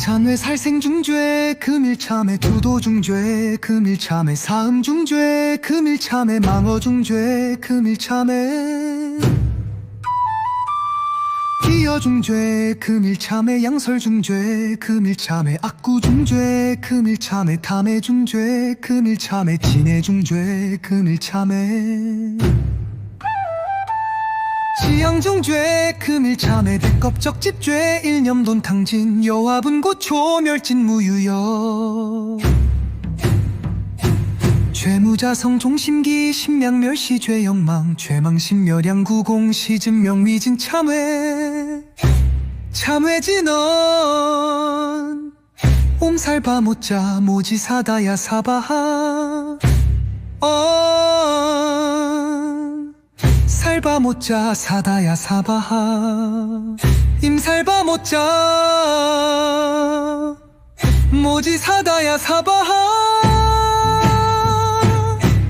참외 살생중죄 금일참외 두도중죄 금일참외 사음중죄 금일참외 망어중죄 금일참외 기여중죄 금일참외 양설중죄 금일참외 악구중죄 금일참외 탐해중죄 금일참외 진해중죄 금일참외 지양중 죄 금일참외 대껍적집죄 일념돈 탕진 여화분 고 초 멸진 무유여. 죄무자 성 종심기 신명멸시 죄 영망 죄망신 멸양구공 시즌명 미진 참회. 참회진언. 옴살바 못자 모지사다야 사바하. 어 못자 사다야 사바하. 임살바 못자 모지 사다야 사바하.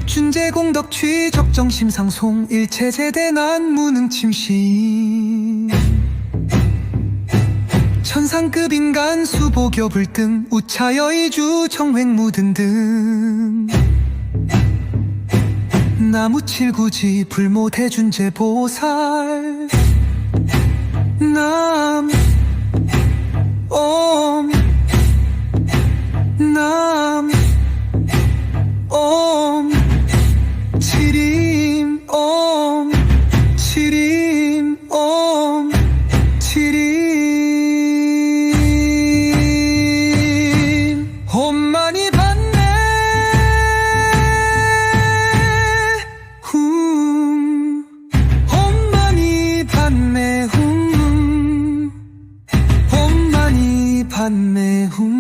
준재공덕 취 적정 심상송 일체제대 난 무능 침시. 천상급 인간 수보교불 등 우차여의주 정횡무 등등 나무 칠구지 불못해준 제보살. 남옴남 옴, 치림 옴 हन में हूँ